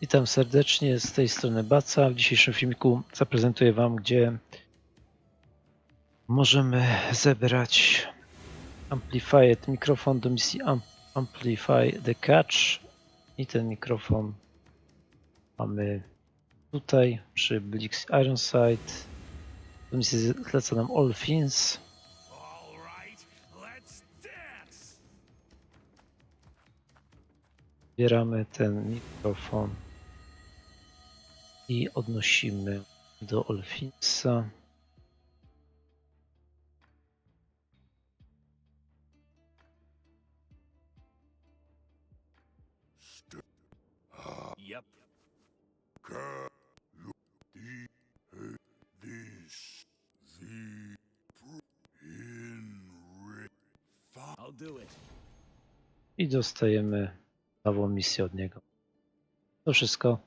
Witam serdecznie z tej strony Baca. W dzisiejszym filmiku zaprezentuję Wam, gdzie możemy zebrać Amplified mikrofon do misji Am- Amplify the Catch i ten mikrofon mamy tutaj przy Blix Ironside. Do misji zleca nam All Fins. All right, let's dance. Bieramy ten mikrofon i odnosimy do Olfinsa. I dostajemy nową misję od niego. To wszystko.